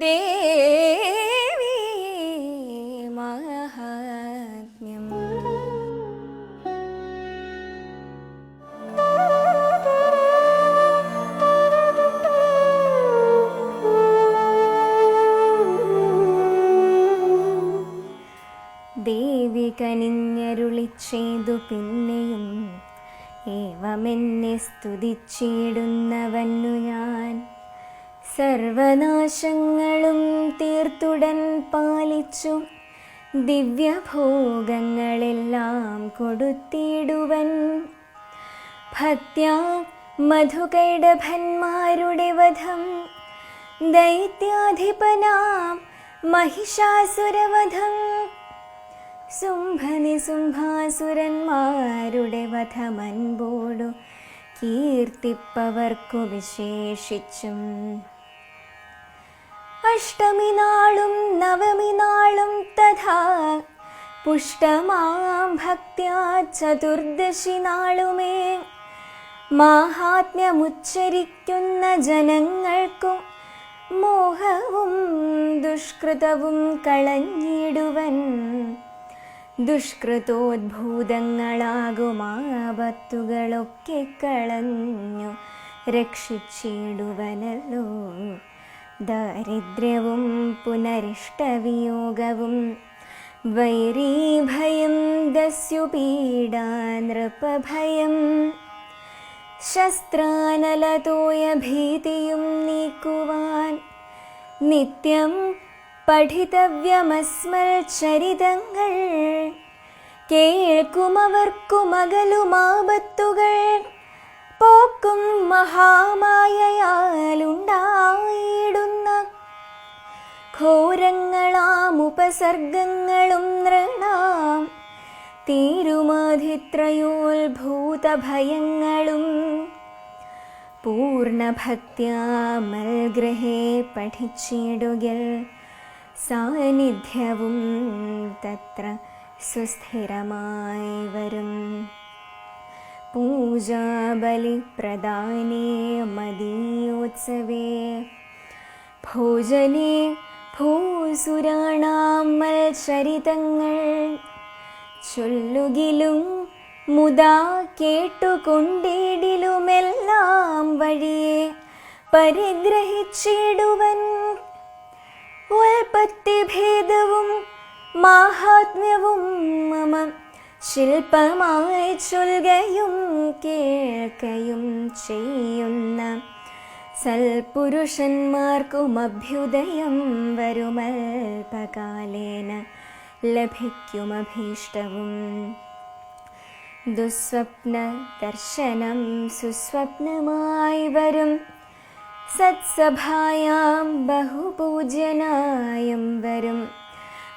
ദേവി മഹാത്മ്യം. ദേവി കനിഞ്ഞരുളി ചെയ്തു പിന്നെയും ഏവമെന്നെ സ്തുതിച്ചിടുന്നവന്നു ഞാൻ. സർവനാശങ്ങളും തീർത്തുടൻ പാലിച്ചു. ദിവ്യഭോഗങ്ങളെല്ലാം കൊടുത്തിടുവൻ. ഭക്ത്യാ മധുകൈഡഭന്മാരുടെ വധം. ദൈത്യാധിപനാം മഹിഷാസുരവധം. സുംഭനിസുംഭാസുരന്മാരുടെ വധമൻപോടു കീർത്തിപ്പവർക്കു വിശേഷിച്ചും. അഷ്ടമി നാളും നവമി നാളും തഥാ. പുഷ്ടമാം ഭക്ത്യാ ചതുർദശി നാളുമേ. മാഹാത്മ്യമുച്ചരിക്കുന്ന ജനങ്ങൾക്കും മോഹവും ദുഷ്കൃതവും കളഞ്ഞിടുവൻ. ദുഷ്കൃതോദ്ഭൂതങ്ങളാകുമാപത്തുകളൊക്കെ കളഞ്ഞു രക്ഷിച്ചിടുവനല്ലോ. ദാരിദ്ര്യവും പുനരിഷ്ടവിയോഗവും വൈരീഭയം ദസ്യുപീഡാനൃപഭയം. ശസ്ത്രാനലതോയ ഭീതിയും നീക്കുവാൻ നിത്യം പഠിതവ്യമസ്മൽ ചരിതങ്ങൾ കേൾക്കുമവർക്കുമകലുമാപത്തുകൾ. പോക്കും മഹാമായയാലുണ്ടായിടുന്ന ഘോരങ്ങളാം ഉപസർഗങ്ങളും നൃണാം തീരുമാധിത്രയോത്ഭൂതഭയങ്ങളും പൂർണഭക്ത്യാമൽഗ്രഹേ പഠിച്ചിടുകിൽ സാന്നിധ്യവും തത്ര സുസ്ഥിരമായി വരും. പൂജാബലിപ്രദാനേ മദീയോത്സവേ. ഭോജനേ ഭൂസുരാണാം മത്സരിതങ്ങൾ. ചൊല്ലുകിലും മുതാ കേട്ടുകൊണ്ടിടിലുമെല്ലാം വഴിയെ പരിഗ്രഹിച്ചിടുവൻ. ഉൽപ്പത്തിഭേദവും മാഹാത്മ്യവും മമ ശില്പമായി ചൊൽകയും കേൾക്കയും ചെയ്യുന്ന സൽപുരുഷന്മാർക്കും അഭ്യുദയം വരുമൽപകാലേന ലഭിക്കുമഭീഷ്ടവും ദുസ്വപ്ന ദർശനം സുസ്വപ്നമായി വരും. സത്സഭായാം ബഹുപൂജ്യനായും വരും.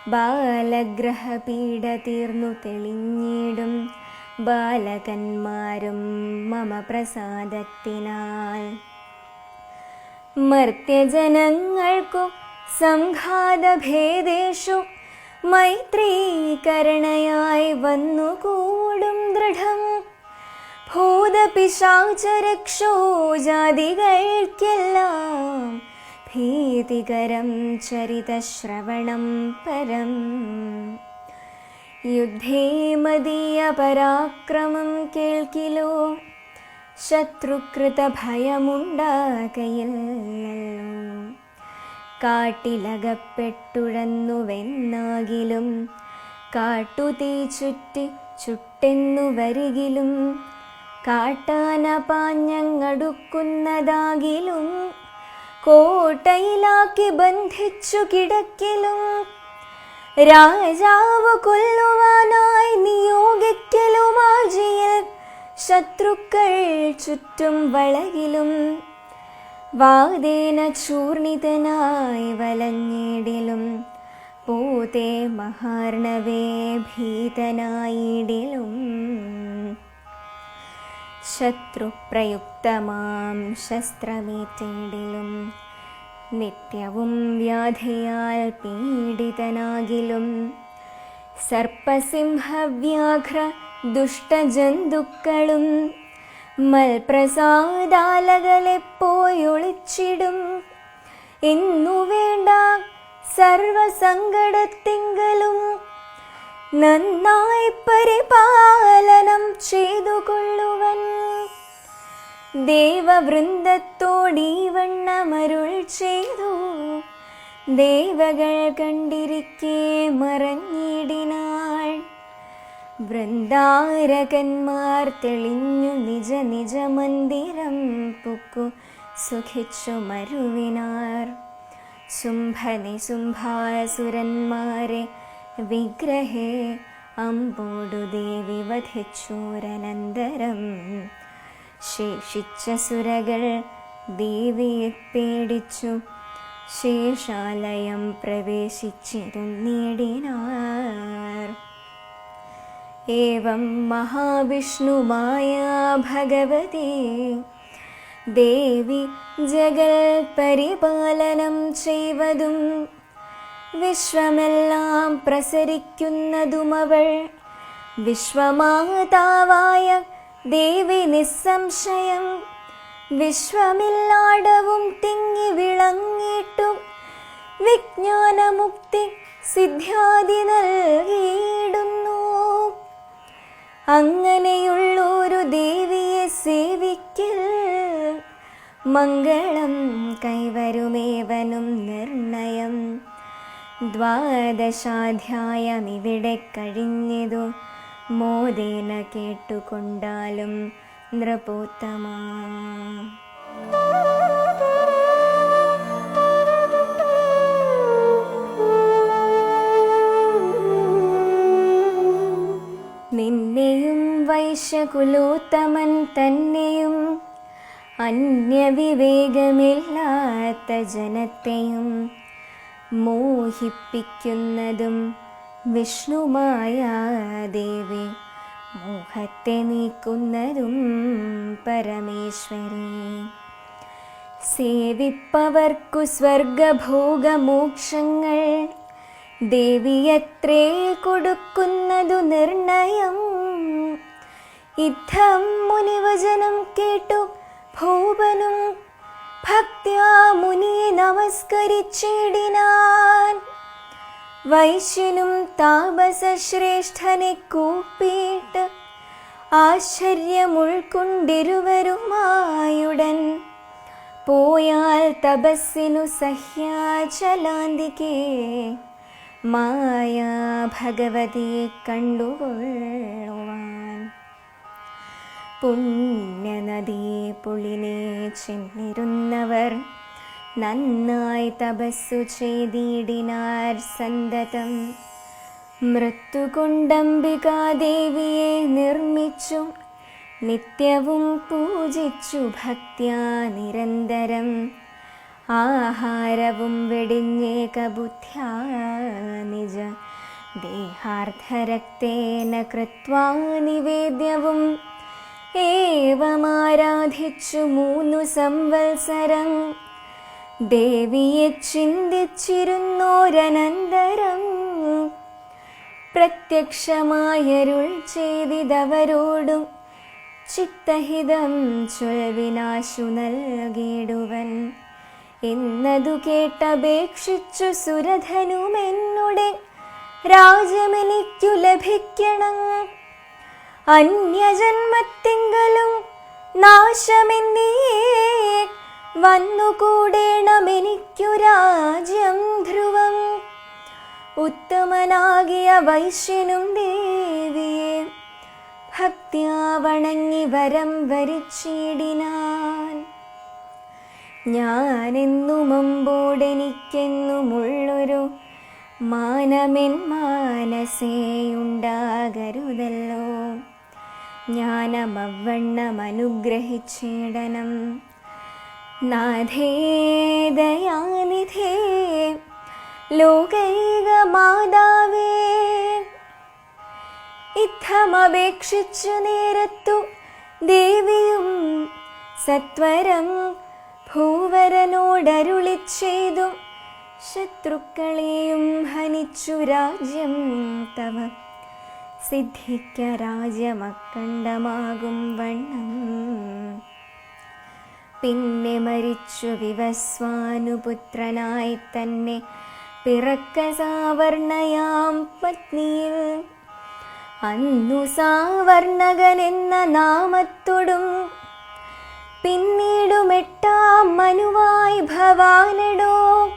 ബാലഗ്രഹപീഡ തീർന്നു തെളിഞ്ഞിടും ബാലകന്മാരും മമ പ്രസാദത്തിനാൽ. മർത്യജനങ്ങൾക്കു സംഘാതഭേദേഷു മൈത്രീകരണയായി വന്നുകൂടും ദൃഢം. ഭൂതപിശാചരക്ഷോ ജാതികൾക്കെല്ലാം ഭീതികരം ചരിതശ്രവണം പരം. യുദ്ധേ മദീയ പരാക്രമം കേൾക്കിലോ? ശത്രുകൃത ഭയമുണ്ടാകയില്ലല്ലോ കാട്ടിലകപ്പെട്ടുഴന്നുവെന്നാകിലും കാട്ടുതീ ചുറ്റി ചുട്ടെന്നു വരികിലും കാട്ടാന പാഞ്ഞങ്ങടുക്കുന്നതാകിലും കോട്ടയിലാക്കി ബന്ധിച്ചു കിടക്കലും. രാജാവ് കൊല്ലുവാനായി നിയോഗിക്കലുമാജിയിൽ ശത്രുക്കൾ ചുറ്റും വളകിലും. വാദേന ചൂർണിതനായി വലഞ്ഞിടിലും. പൂതേ മഹാർണവേ ഭീതനായിടിലും. ശത്രുപ്രയുക്തമാം ശസ്ത്രമേറ്റേടിലും നിത്യവും വ്യാധിയാൽ പീഡിതനാകിലും. സർപ്പസിംഹവ്യാഘ്ര ദുഷ്ടജന്തുക്കളും മൽപ്രസാദാലകളെപ്പോയൊളിച്ചിടും. എന്നു വേണ്ട സർവസങ്കടത്തിങ്കലും നന്നായി പരിപാലനം ചെയ്തു കൊള്ളുവൻ ദേവവൃന്ദത്തോടീവണ്ണമരുൾ ചെയ്തു. ദേവകൾ കണ്ടിരിക്കെ മറഞ്ഞിടിനാൾ. വൃന്ദാരകന്മാർ തെളിഞ്ഞു നിജ നിജ മന്ദിരം പൊക്കു സുഖിച്ചു മരുവിനാർ. ശുംഭനി ശുംഭാസുരന്മാരെ വിഗ്രഹേ അമ്പോടു ദേവി വധിച്ചോരനന്തരം ശേഷിച്ച സുരകൾ ദേവിയെ പേടിച്ചു. ശേഷാലയം പ്രവേശിച്ചിരുന്നിടിനാർ ഏവം മഹാവിഷ്ണുമായ ഭഗവതി ദേവി ജഗൽ പരിപാലനം ചെയ്വതും വിശ്വമെല്ലാം പ്രസരിക്കുന്നതുമവൾ. വിശ്വമാതാവായ ദേവി നിസ്സംശയം. വിശ്വമില്ലാടവും തിങ്ങി വിളങ്ങിയിട്ടും വിജ്ഞാനമുക്തി സിദ്ധ്യാദി നൽകിയിടുന്നു. അങ്ങനെയുള്ളൊരു ദേവിയെ സേവിക്കൽ മംഗളം കൈവരുമേവനും നിർണയം. ദ്വാദശാധ്യായം ഇവിടെ കഴിഞ്ഞതു. മോദേന കേട്ടുകൊണ്ടാലും നൃപോത്തമാ. നിന്നെയും വൈശ്യകുലോത്തമൻ തന്നെയും അന്യവിവേകമില്ലാത്ത ജനത്തെയും മോഹിപ്പിക്കുന്നതും വിഷ്ണുമായ ദേവി മോഹത്തെ നീക്കുന്നതും പരമേശ്വരി. സേവിപ്പവർക്കു സ്വർഗഭോഗമോക്ഷങ്ങൾ ദേവിയത്രേ കൊടുക്കുന്നതു നിർണയം. ഇദ്ധം മുനിവചനം കേട്ടു ഭൂപനും ഭക്ത്യാ മുനിയെ നമസ്കരിച്ചിടിനാൻ. വൈശ്യനും താപസശ്രേഷ്ഠനെ കൂപ്പിയിട്ട് ആശ്ചര്യമുൾക്കൊണ്ടിരുവരുമായുടൻ. പോയാൽ തപസ്സിനു സഹ്യാചലാന്തികേ മായ ഭഗവതിയെ കണ്ടുകൊള്ളുവാൻ. പുണ്യനദീ പുളിനെ ചെന്നിരുന്നവർ നന്നായി തപസ്സു ചെയ്തിടിനാർ സന്തതം. മൃത്യുകൊണ്ടംബികാദേവിയെ നിർമ്മിച്ചു നിത്യവും പൂജിച്ചു ഭക്ത്യാ നിരന്തരം. ആഹാരവും വെടിഞ്ഞേക ബുദ്ധ്യാ നിജ. കൃത്വാ നിവേദ്യവും ഏവമാരാധിച്ചു മൂന്നു സംവത്സരം. ദേവിയെ ചിന്തിച്ചിരുന്നോരനന്തരം പ്രത്യക്ഷമായരുൾ ചെയ്തിതവരോടും ചിത്തഹിതം ചൊൽവിനാശു നൽകിയിടുവൻ. എന്നതു കേട്ടപേക്ഷിച്ചു സുരധനുമെന്നുടെ രാജമെനിക്കു ലഭിക്കണം. അന്യജന്മത്തിങ്കലും നാശമെന്നേ വന്നുകൂടേണമെനിക്കു രാജ്യം ധ്രുവം. ഉത്തമനാകിയ വൈശ്യനും ദേവിയെ ഭക്തിയാവണങ്ങി വരം വരിച്ചിടിനാൻ. ഞാനെന്നു മുമ്പോടെനിക്കെന്നുമുള്ളൊരു മാനമെൻ മാനസേയുണ്ടാകരുതല്ലോ. ജ്ഞാനമവണ്ണം നാഥേദയാനിധേ നാഥേ ദയാനിധേ ലോകൈക മാതാവേ ഇത്തമപേക്ഷിച്ചു നേരത്തു ദേവിയും സത്വരം ഭൂവരനോടരുളി ചെയ്തു ശത്രുക്കളെയും ഹനിച്ചു രാജ്യം തവ സിദ്ധിക്ക രാജമക്കണ്ടമാകും വണ്ണം. പിന്നെ മരിച്ചു വിവസ്വാനുപുത്രനായി തന്നെ പിറക്ക സാവർണയാം പത്നിയിൽ. അന്നു സാവർണകൻ എന്ന നാമത്തോടും പിന്നീടും എട്ടാം മനുവായി ഭവാനടോ.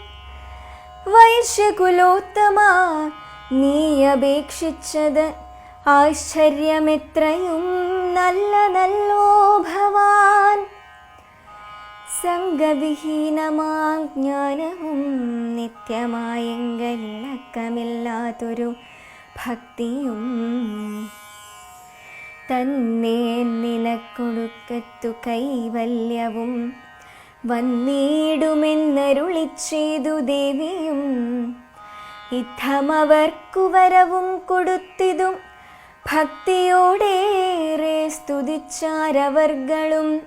വൈശ്യകുലോത്തമാ നീ അപേക്ഷിച്ചത് ആശ്ചര്യമെത്രയും നല്ലതല്ലോ ഭവാൻ. സംഘവിഹീനമാം ജ്ഞാനവും നിത്യമായെങ്കലിളക്കമില്ലാത്തൊരു ഭക്തിയും തന്നെ നിലക്കൊടുക്കത്തു കൈവല്യവും വന്നിടുമെന്നരുളി ചെയ്തു ദേവിയും. ഇത്തമവർക്കു വരവും കൊടുത്തിതും ഭക്തിയോടേറെ സ്തുതിച്ചാരവർകളും.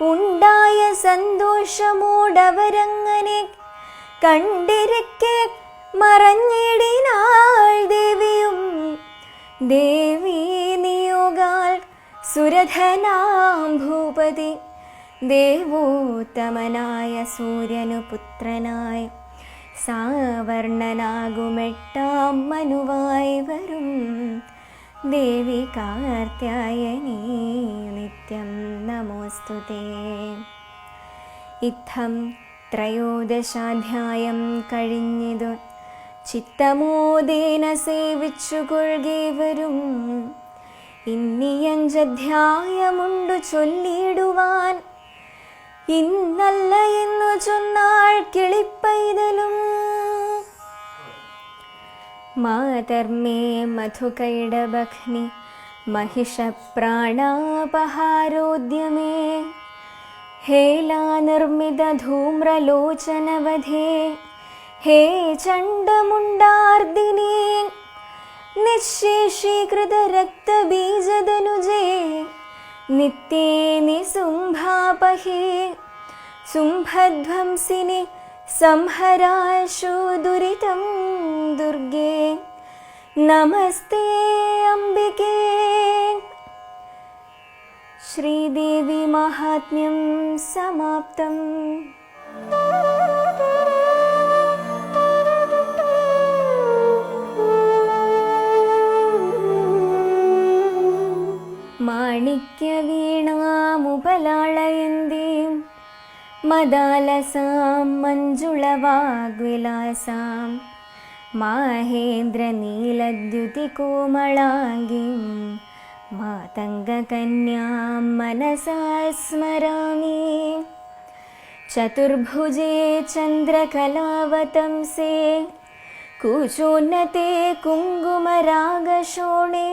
ഉണ്ടായ സന്തോഷമോടവരങ്ങനെ കണ്ടിരിക്കെ മറഞ്ഞിടിനാൾ ദേവിയും. ദേവീ നിയോഗാൽ സുരധനാം ഭൂപതി. ദേവോത്തമനായ സൂര്യനു പുത്രനായി സാവർണനാകുമെട്ടാം മനുവായി വരും ദേവി കാർത്യായനി നിത്യം നമോസ്തുതേ ഇത്തം ത്രയോദശാധ്യായം കഴിഞ്ഞിതു. ചിത്തമോദേന സേവിച്ചു കൊள்കേവരും ഇന്നിയഞ്ചധ്യായമുണ്ടു ചൊല്ലിയിടുവാൻ ഇന്നല്ല എന്നു ചൊന്നാൾ കിളിപ്പൈതലും. मातर्मे मधुकैडभग्नि महिषप्राणापहारोद्यमे हेलानिर्मितधूम्रलोचनवधे हे चण्डमुण्डार्दिने निःशेषीकृतरक्तबीजदनुजे नित्ये निसुम्भापहे शुम्भध्वंसिनि संहराशु दुरितं दुर्गे नमस्ते अम्बिके श्रीदेवी माहात्म्यं समाप्तम् മാണിക്യവീണാമുപലാളയന്തീം മദാലസാം മഞ്ജുളവാഗ്വിലാസാം മാഹേന്ദ്രനീലദ്യുതികോമളാംഗീം മാതംഗകന്യാം മനസാ സ്മരാമി ചതുർഭുജേ ചന്ദ്രകലാവതംസേ കൂചോന്നത്തെ കുങ്കുമരാഗശോണേ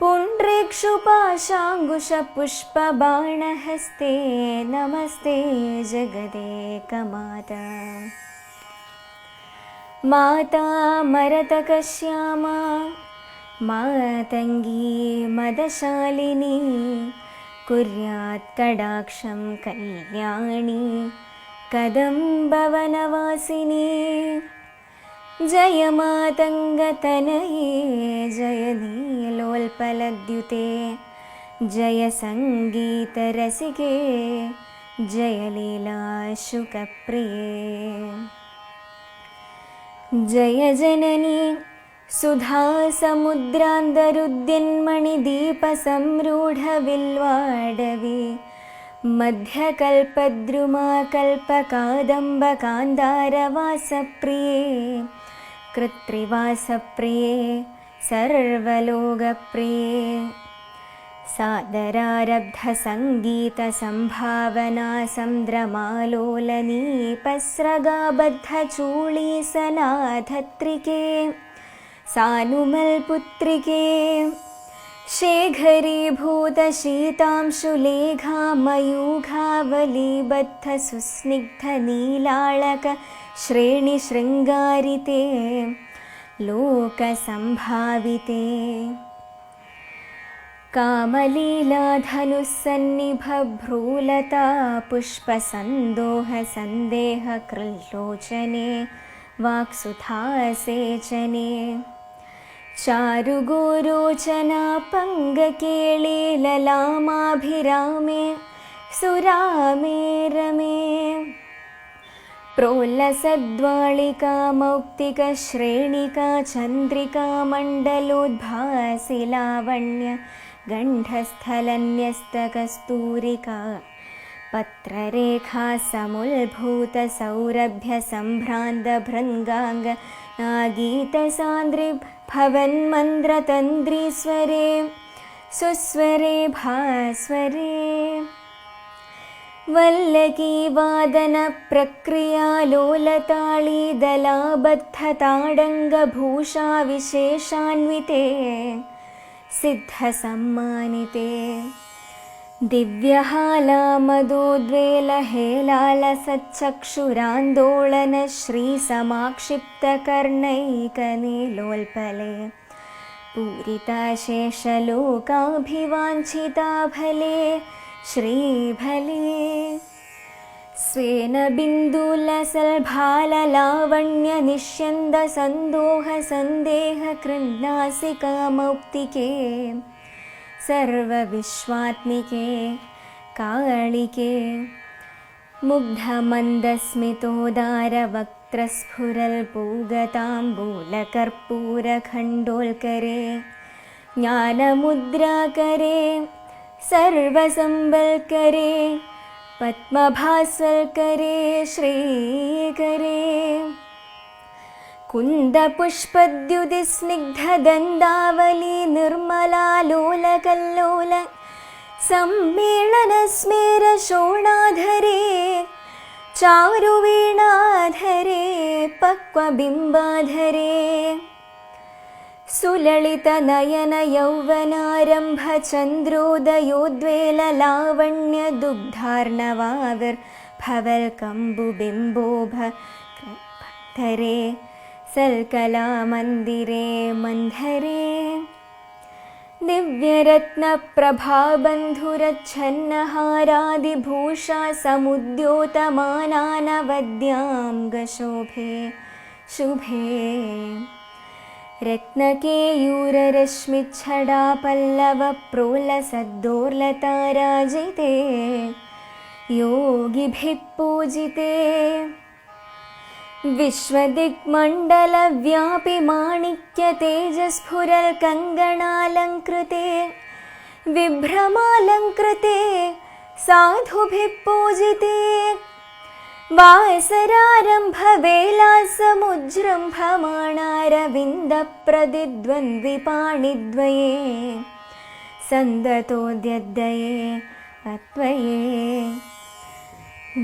पुण्ड्रेक्षुपाशाङ्कुशपुष्पबाणहस्ते नमस्ते जगदेकमाता। माता मरतकश्यामा मातङ्गी मदशालिनी कुर्यात् कडाक्षं कल्याणी कदम्बवनवासिनी जय मातङ्गतनये जय नीलोल्पलद्युते जय सङ्गीतरसिके जय लीलाशुकप्रिये। जय जननी सुधासमुद्रान्तरुद्यन्मणिदीपसंरूढविल्वाडवी मध्यकल्पद्रुमाकल्पकादम्बकान्दारवासप्रिये कृत्रिवासप्रिये सर्वलोकप्रिये सादरारब्धसङ्गीतसम्भावना सन्द्रमालोलनीपस्रगाबद्धचूळीसनाधत्रिके सानुमल्पुत्रिके शेखरीभूतशीतांशुलेघामयूघावलीबद्धसुस्निग्धनीलाळक श्रेणिशृङ्गारिते लोकसम्भाविते। कामलीलाधनुस्सन्निभभ्रूलता पुष्पसन्दोहसन्देहकृल्लोचने वाक्सुधासेचने चारुगोरोचना पङ्गकेळे ललामाभिरामे सुरामे रमे प्रोल्लसद्वालिका मौक्तिकश्रेणिका चन्द्रिका मण्डलोद्भासि लावण्य गण्ढस्थलन्यस्तकस्तूरिका पत्ररेखा समुल्भूतसौरभ्यसम्भ्रान्तभृङ्गाङ्ग नागीतसान्द्रि भवन्मन्द्रतन्द्रीस्वरे सुस्वरे भास्वरे। वल्लकीवादनप्रक्रियालोलताळीदलाबद्धताडङ्गभूषा विशेषान्विते सिद्धसम्मानिते दिव्यहालामदोद्वेलहेलालसच्चक्षुरान्दोलन श्रीसमाक्षिप्तकर्णैकनीलोल्पले पूरिताशेषलोकाभिवाञ्छिता भले श्रीभले स्वेन बिन्दुलसल्भाललावण्यनिष्यन्दसन्दोहसन्देहकृन्नासिकामौक्तिके सर्वविश्वात्मिके कालिके मुग्धमन्दस्मितोदारवक्त्रस्फुरल्पूगताम्बूलकर्पूरखण्डोल्करे ज्ञानमुद्राकरे सर्वसम्बल्करे पद्मभास्वल्करे श्रीकरे कुन्दपुष्पद्युतिस्निग्धदन्दावली निर्मलालोलकल्लोल सम्मेलनस्मेरशोणाधरे चारुवीणाधरे पक्वबिम्बाधरे सुललितनयनयौवनारम्भचन्द्रोदयोद्वेललावण्यदुग्धार्णवाविर्भवल्कम्बुबिम्बोभ धरे सल्कलामन्दिरे मन्धरे दिव्यरत्नप्रभाबन्धुरच्छन्नहारादिभूषा समुद्योतमानानवद्यां गशोभे शुभे। रत्नकेयूररश्मिच्छडापल्लवप्रोलसद्दोर्लताराजिते। योगिभिः पूजिते विश्वदिक्मण्डलव्यापि माणिक्यतेजस्फुरल्कङ्गणालङ्कृते विभ्रमालङ्कृते साधुभिः पूजिते वासरारम्भवेलासमुज्जृम्भमाणारविन्दप्रदिद्वन्द्विपाणिद्वये सन्दतोद्यद्दये अत्वये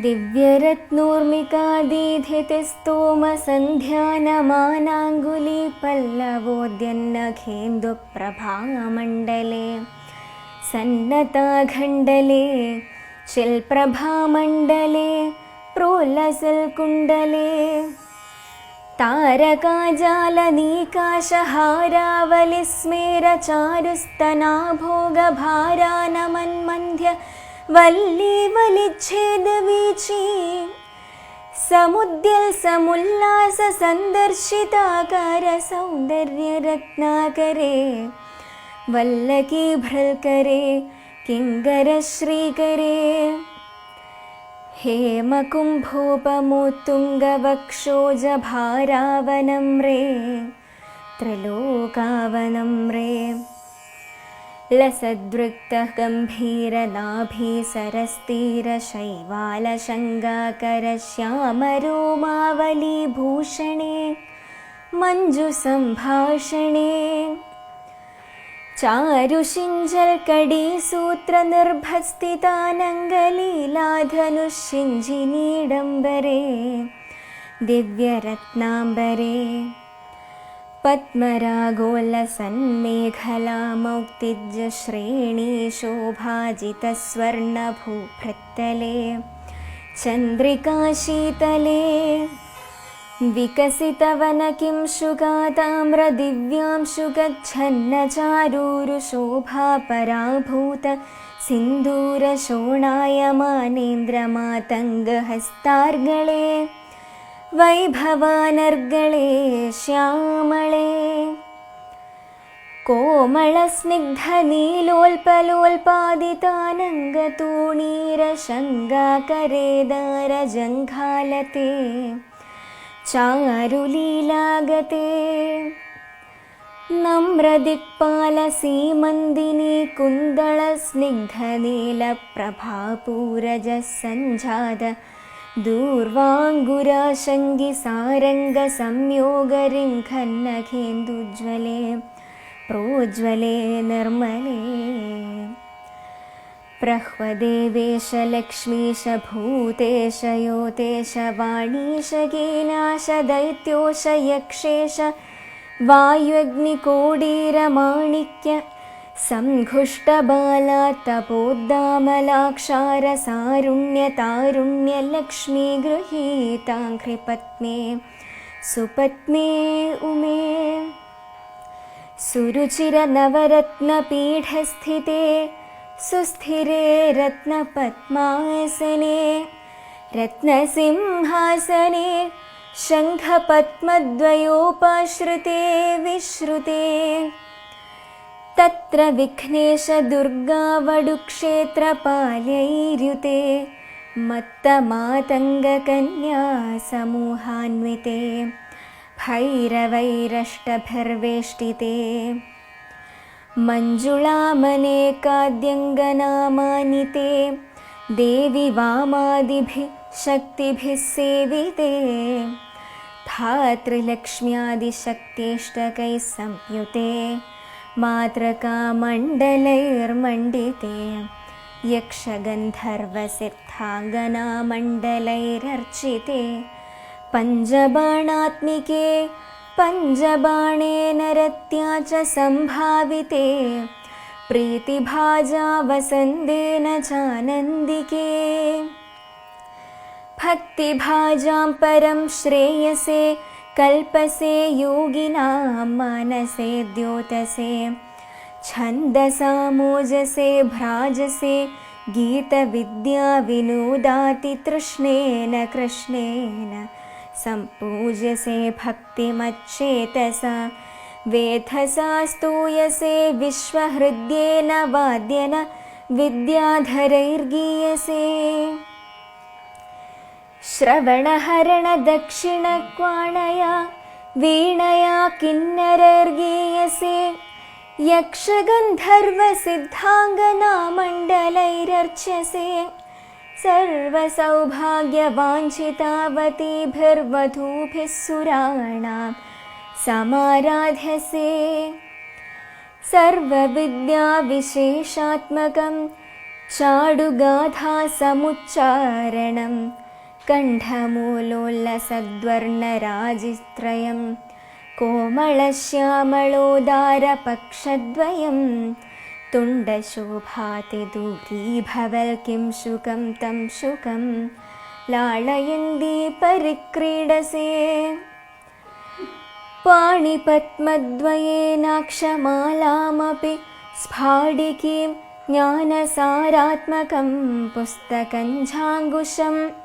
दिव्यरत्नूर्मिकादिधीति स्तोमसन्ध्यानमानाङ्गुलीपल्लवोद्यन्नखेन्दुप्रभामण्डले सन्नताखण्डले शिल्प्रभामण्डले प्रोलसिल्कुण्डले तारकाजालनीकाशहारावलि स्मेरचारुस्तनाभोगभारानमन्मन्ध्य प्रोल्लसल्कुण्डले तारकाजालनीकाशहारावलिस्मेरचारुस्तनाभोगभारानमन्मन्ध्य वल्लीवलिच्छेदवीची समुद्यल्समुल्लाससन्दर्शिताकारसौन्दर्यरत्नाकरे वल्लकीभृल्करे किङ्करश्रीकरे हेमकुम्भोपमोत्तुङ्गवक्षोजभारावनं रे त्रिलोकावनं रे लसदृक्तः गम्भीरनाभीसरस्तीरशैवालशङ्गाकरश्यामरोमावलीभूषणे मञ्जुसम्भाषणे। चारुषिञ्जल्कडीसूत्रनिर्भस्थितानङ्गलीलाधनुषिञ्जिनीडम्बरे दिव्यरत्नाम्बरे। पद्मरागोलसन्मेखलामौक्तिज्यश्रेणीशोभाजितस्वर्णभूभृत्तले चन्द्रिकाशीतले विकसितवनकिं शुकाताम्रदिव्यां शुगच्छन्नचारूरुशोभापराभूत सिन्दूरशोणायमानेन्द्रमातङ्गहस्तार्गळे वैभवानर्गळे श्यामळे कोमलस्निग्धनीलोल्पलोल्पादितानङ्गतूणीरशङ्गाकरेदारजङ्घालते चारुलीलागते नम्रदिक्पालसीमन्दिनी कुन्दळस्निग्धनीलप्रभापूरजः सञ्जात दूर्वाङ्गुराशङ्गिसारङ्गसंयोगरिङ्खन्नखेन्दुज्ज्वले प्रोज्ज्वले निर्मले प्रह्वदेवेश लक्ष्मीश भूतेश योतेश वाणीश गीनाश दैत्योश यक्षेश वायुग्निकोडीरमाणिक्य सङ्घुष्टबालात्तपोद्दामलाक्षारसारुण्यतारुण्यलक्ष्मी गृहीताङ्घ्रिपत्ने सुपत्ने उमे। सुरुचिरनवरत्नपीठस्थिते सुस्थिरे रत्नपद्मासने रत्नसिंहासने शङ्खपद्मद्वयोपाश्रिते विश्रुते तत्र विघ्नेशदुर्गावडुक्षेत्रपाल्यैर्युते मत्तमातङ्गकन्या समूहान्विते भैरवैरष्टभिर्वेष्टिते मञ्जुळामनेकाद्यङ्गनामानिते देवि वामादिभिः शक्तिभिः सेविते धातृलक्ष्म्यादिशक्त्येष्टकैः संयुते मातृकामण्डलैर्मण्डिते यक्षगन्धर्वसिद्धाङ्गनामण्डलैरर्चिते। पञ्चबाणात्मिके पञ्चबाणेन रत्या च सम्भाविते प्रीतिभाजा वसन्देन चानन्दिके। भक्तिभाजां परं श्रेयसे कल्पसे योगिनां मानसे द्योतसे छन्दसामोजसे भ्राजसे गीतविद्याविनोदातितृष्णेन कृष्णेन सम्पूज्यसे भक्तिमच्चेतसा वेधसा स्तूयसे विश्वहृद्येन वाद्येन विद्याधरैर्गीयसे श्रवणहरणदक्षिणक्वाणया वीणया किन्नरर्गीयसे यक्षगन्धर्वसिद्धाङ्गनामण्डलैरर्च्यसे सर्वसौभाग्यवाञ्छितावतीभिर्वधूभिः सुराणां समाराध्यसे। सर्वविद्याविशेषात्मकं चाडुगाथासमुच्चारणं കണ്ഠമൂലോല്ലസദ്വർണരാജിത്രയം കോമളശ്യാമളോദാരപക്ഷദ്വയം. തുണ്ടശോഭാതിദുഗീഭവൽ കിം ശുകം തം ശുകം. ലാളയന്തി പരിക്രീഡസേ പാണിപത്മദ്വയേനാക്ഷമാലാമപി സ്ഫാടികീം ജ്ഞാനസാരാത്മകം പുസ്തകഞ്ചാങ്കുശം.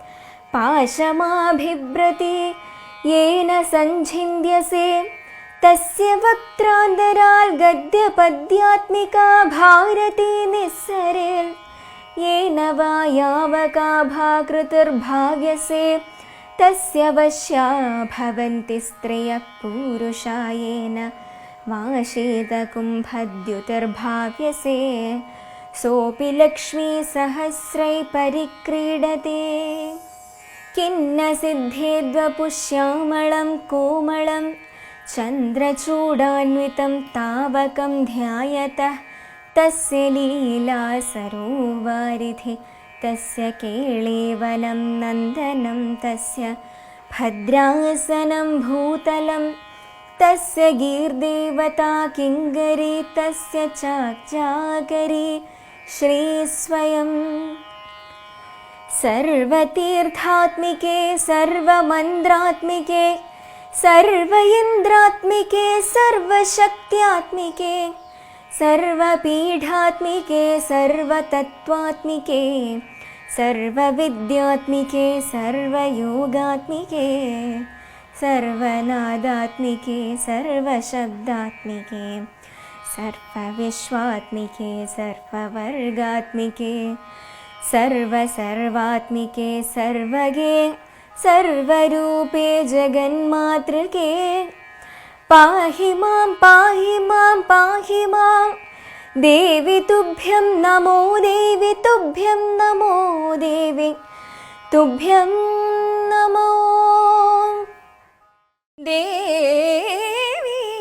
पाशमाभिव्रति येन सञ्छिन्द्यसे तस्य वक्त्रान्तराल् गद्यपद्यात्मिका भारती निःसरेल्। येन वा यावकाभाकृतिर्भाव्यसे तस्य वश्या भवन्ति स्त्रियः पूरुषायेन। वाशीतकुम्भद्युतिर्भाव्यसे सोऽपि लक्ष्मीसहस्रै परिक्रीडते किन्न सिद्धेद्वपुश्यामलं कोमलं चन्द्रचूडान्वितं तावकं ध्यायतः। तस्य लीला सरोवारिधि तस्य केळीवनं नन्दनं तस्य भद्रासनं भूतलं। तस्य गीर्देवता किङ्गरी तस्य चाक्चाकरी श्रीस्वयम् सर्वतीर्थात्मिके सर्वमन्द्रात्मिके सर्व इन्द्रात्मिके सर्वशक्त्यात्मिके सर्वपीठात्मिके सर्वतत्त्वात्मिके सर्वविद्यात्मिके सर्वयोगात्मिके सर्वनादात्मिके सर्वशब्दात्मिके सर्वविश्वात्मिके सर्ववर्गात्मिके सर्वसर्वात्मिके सर्वगे सर्वरूपे जगन्मातृके। पाहि मां पाहि मां पाहि मां। देवि तुभ्यं नमो देवि तुभ्यं नमो देवि तुभ्यं नमो। देवि